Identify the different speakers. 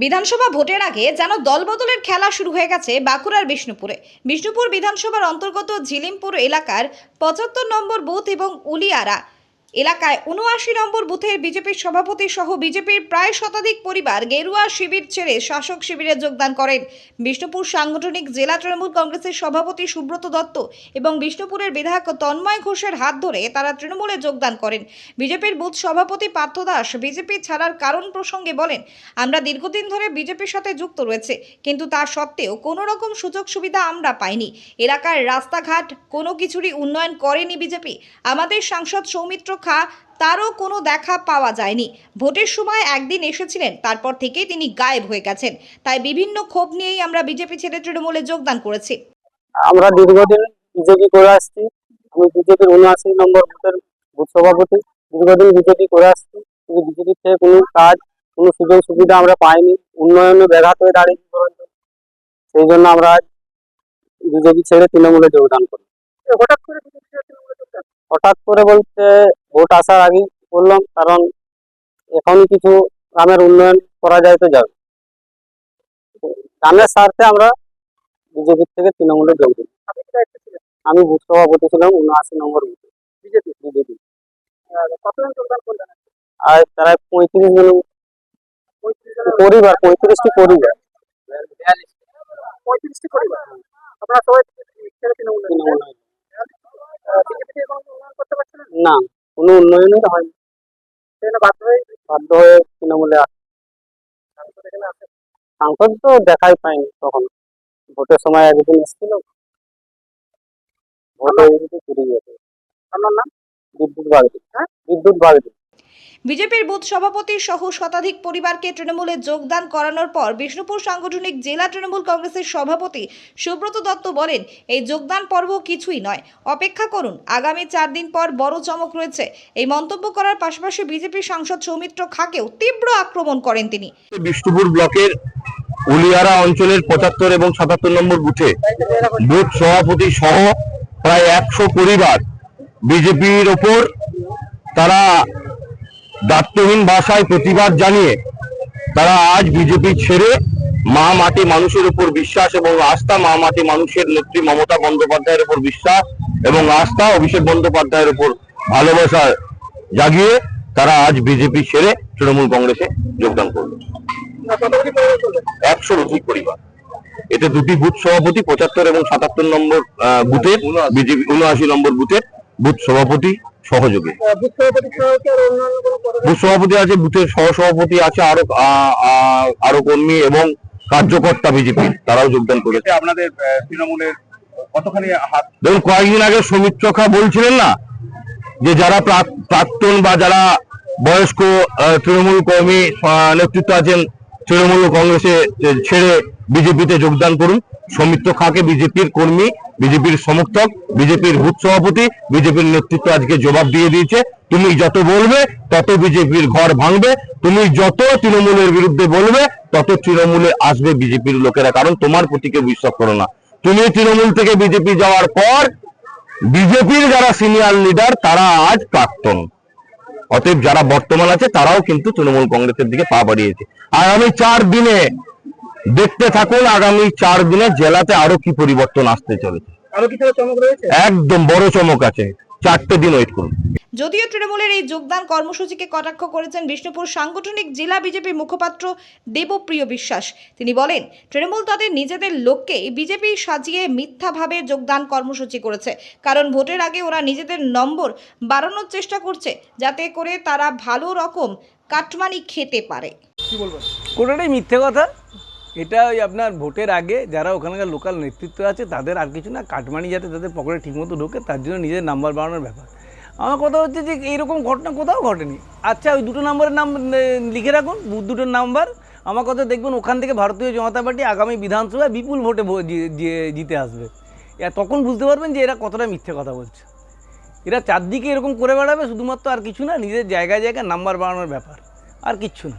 Speaker 1: বিধানসভা ভোটের আগে যেন দলবদলের খেলা শুরু হয়ে গেছে বাঁকুড়ার বিষ্ণুপুরে। বিষ্ণুপুর বিধানসভার অন্তর্গত ঝিলিমপুর এলাকার পঁচাত্তর নম্বর বুথ এবং উলিয়ারা এলাকায় উনআশি নম্বর বুথের বিজেপির সভাপতি সহ বিজেপির প্রায় শতাধিক পরিবার গেরুয়া শিবির ছেড়ে শাসক শিবিরে যোগদান করেন। বিষ্ণুপুর সাংগঠনিক জেলা তৃণমূল কংগ্রেসের সভাপতি সুব্রত দত্ত এবং বিষ্ণুপুরের বিধায়ক তন্ময় ঘোষের হাত ধরে তারা তৃণমূলে যোগদান করেন। বিজেপির বুথ সভাপতি পার্থ দাস বিজেপি ছাড়ার কারণ প্রসঙ্গে বলেন, আমরা দীর্ঘদিন ধরে বিজেপির সাথে যুক্ত রয়েছে, কিন্তু তা সত্ত্বেও কোনো রকম সুযোগ সুবিধা আমরা পাইনি। এলাকার রাস্তাঘাট কোনো কিছুরই উন্নয়ন করেনি বিজেপি। আমাদের সাংসদ সৌমিত্র খা তারও কোনো দেখা পাওয়া যায়নি। ভোটের সময় একদিন এসেছিলেন তারপর থেকেই তিনি গায়েব হয়ে গেছেন। তাই বিভিন্ন ক্ষোভ নিয়েই আমরা বিজেপি ছেড়ে তৃণমূলে যোগদান করেছি।
Speaker 2: আমরা দীর্ঘদিন বিজেপি করে আসছি। আমি বিজেপির উনআশি নম্বর বুথের বুথ সভাপতি। দীর্ঘদিন বিজেপি করে আসছি। কিন্তু বিজেপির থেকে কোনো কাজ কোনো সুযোগ সুবিধা আমরা পাইনি। উন্নয়নে ব্যাঘাত হয়ে দাঁড়িয়েছি বরঞ্চ। সেই জন্য আমরা বিজেপি ছেড়ে তৃণমূলে যোগদান করি।
Speaker 3: হঠাৎ করে
Speaker 2: হঠাৎ করে বলতে ভোট আসার আগেই বললাম কারণ এখনই কিছু গ্রামের উন্নয়ন করা যায় তো যাবে। গ্রামের স্বার্থে আমরা বিজেপির থেকে তৃণমূলে যোগ দিই? আমি বুথ সভাপতি ছিলাম উনআশি নম্বর বুথে।
Speaker 3: বিজেপি?
Speaker 2: বিজেপি। আর তারা পঁয়ত্রিশ জন পরিবার পঁয়ত্রিশটি পরিবার।
Speaker 3: পঁয়ত্রিশটি পরিবার? আপনারা সবাই বিজেপি ছেড়ে তৃণমূলে
Speaker 2: তৃণমূলে।
Speaker 3: বিজেপি থেকে কোনো উন্নয়ন করতে পারছেন না
Speaker 2: না কোনো
Speaker 3: হয় বাধ্য হয়ে
Speaker 2: বাধ্য হয়ে তৃণমূলে আসে।
Speaker 3: সাংসদ
Speaker 2: তো দেখাই পাইনি তখন ভোটের সময় একদিন এসেছিল। ভোটে ঘুরে গেছে
Speaker 3: আপনার নাম?
Speaker 2: বিদ্যুৎ বাগদি
Speaker 3: হ্যাঁ?
Speaker 2: বিদ্যুৎ বাড়ি
Speaker 1: বিজেপির বুথ সভাপতি সহ শতাধিক পরিবারকে তৃণমূলে যোগদান করানোর পর বিষ্ণুপুর সাংগঠনিক জেলা তৃণমূল কংগ্রেসের সভাপতি সুব্রত দত্ত বলেন, এই যোগদান পর্ব কিছুই নয়। অপেক্ষা করুন, আগামী চার দিন পর বড় চমক রয়েছে। এই মন্তব্য করার পাশাপাশি বিজেপি সাংসদ সৌমিত্র খাকেও তীব্র আক্রমণ করেন তিনি।
Speaker 4: বিষ্ণুপুর ব্লকের উলিয়ারা অঞ্চলের পঁচাত্তর এবং সাতাত্তর নম্বর বুথে বুথ সভাপতি সহ প্রায় একশো পরিবার বিজেপির ওপর তারা দায়িত্বহীন ভাষায় প্রতিবাদ জানিয়ে তারা আজ বিজেপি ছেড়ে মা মাটি মানুষের উপর বিশ্বাস এবং আস্থা মা মাটি মানুষের নেত্রী মমতা বন্দ্যোপাধ্যায়ের উপর বিশ্বাস এবং আস্থা অভিষেক বন্দ্যোপাধ্যায়ের উপর ভালোবাসা জাগিয়ে তারা আজ বিজেপি ছেড়ে তৃণমূল কংগ্রেসে যোগদান করল। একশোর অধিক পরিবার। এতে দুটি বুথ সভাপতি পঁচাত্তর এবং সাতাত্তর নম্বর বুথের বিজেপি উনআশি নম্বর বুথের বুথ সভাপতি সহযোগে।
Speaker 3: বুথ সভাপতি
Speaker 4: আছে বুথের সহ সভাপতি আছে আরও আহ, আহ, আরও কর্মী এবং কার্যকর্তা বিজেপি তারাও যোগদান করেছে।
Speaker 5: আপনাদের তৃণমূলের কতখানি হাত?
Speaker 4: ধরুন কয়েকদিন আগে সৌমিত্র খা বলছিলেন না যে যারা প্রাক- প্রাক্তন বা যারা বয়স্ক তৃণমূল কর্মী আহ, নেতৃত্ব আছেন তৃণমূল কংগ্রেসে ছেড়ে বিজেপিতে যোগদান করুন। সৌমিত্র খাকে বিজেপির কর্মী বিজেপির সমর্থক, বিজেপির বুথ সভাপতি, বিজেপির নেতৃত্ব আজকে জবাব দিয়ে দিয়েছে, তুমি যত বলবে, তত বিজেপির ঘর ভাঙবে, তুমি যত তৃণমূলের বিরুদ্ধে বলবে, তত তৃণমূলে আসবে বিজেপির লোকেরা, কারণ তোমার প্রতি কেউ বিশ্বাস করো না। তুমি তৃণমূল থেকে বিজেপি যাওয়ার পর, বিজেপির যারা সিনিয়র লিডার, তারা আজ প্রাক্তন। অতএব যারা বর্তমান আছে, তারাও কিন্তু তৃণমূল কংগ্রেসের দিকে পা বাড়িয়েছে। আগামী চার দিনে দেখতে থাকুন আগামী চার দিনে জেলাতে আরও কি পরিবর্তন আসতে চলেছে।
Speaker 3: আরও কিছু চমক রয়েছে?
Speaker 4: একদম বড় চমক আছে। চারটে দিন ওয়েট করুন।
Speaker 1: যদিও তৃণমূলের এই যোগদান কর্মসূচিকে কটাক্ষ করেছেন বিষ্ণুপুর সাংগঠনিক জেলা বিজেপি মুখপাত্র দেবপ্রিয় বিশ্বাস। তিনি বলেন তৃণমূল তাদের নিজেদের লোককে বিজেপি সাজিয়ে মিথ্যাভাবে যোগদান কর্মসূচি করেছে। কারণ ভোটের আগে ওরা নিজেদের নম্বর বাড়ানোর চেষ্টা করছে যাতে করে তারা ভালো রকম কাটমানি খেতে পারে।
Speaker 3: কি
Speaker 6: কোনোটাই মিথ্যে কথা? এটা ওই আপনার ভোটের আগে যারা ওখানকার লোকাল নেতৃত্ব আছে, তাদের আর কিছু না, কাটমানি যাতে তাদের পকেটে ঠিকমতো ঢোকে, তার জন্য নিজের নাম্বার বাড়ানোর ব্যাপার। আমার কথা হচ্ছে যে, এইরকম ঘটনা কোথাও ঘটেনি। আচ্ছা ওই দুটো নম্বরের নাম লিখে রাখুন, বুথ দুটোর নাম্বার। আমার কথা দেখবেন ওখান থেকে ভারতীয় জনতা পার্টি আগামী বিধানসভায় বিপুল ভোটে জিতে আসবে। তখন বুঝতে পারবেন যে এরা কতটা মিথ্যে কথা বলছে। এরা চারদিকে এরকম করে বেড়াবে, শুধুমাত্র আর কিছু না, নিজের জায়গায় জায়গায় নাম্বার বাড়ানোর ব্যাপার। আর কিচ্ছু না।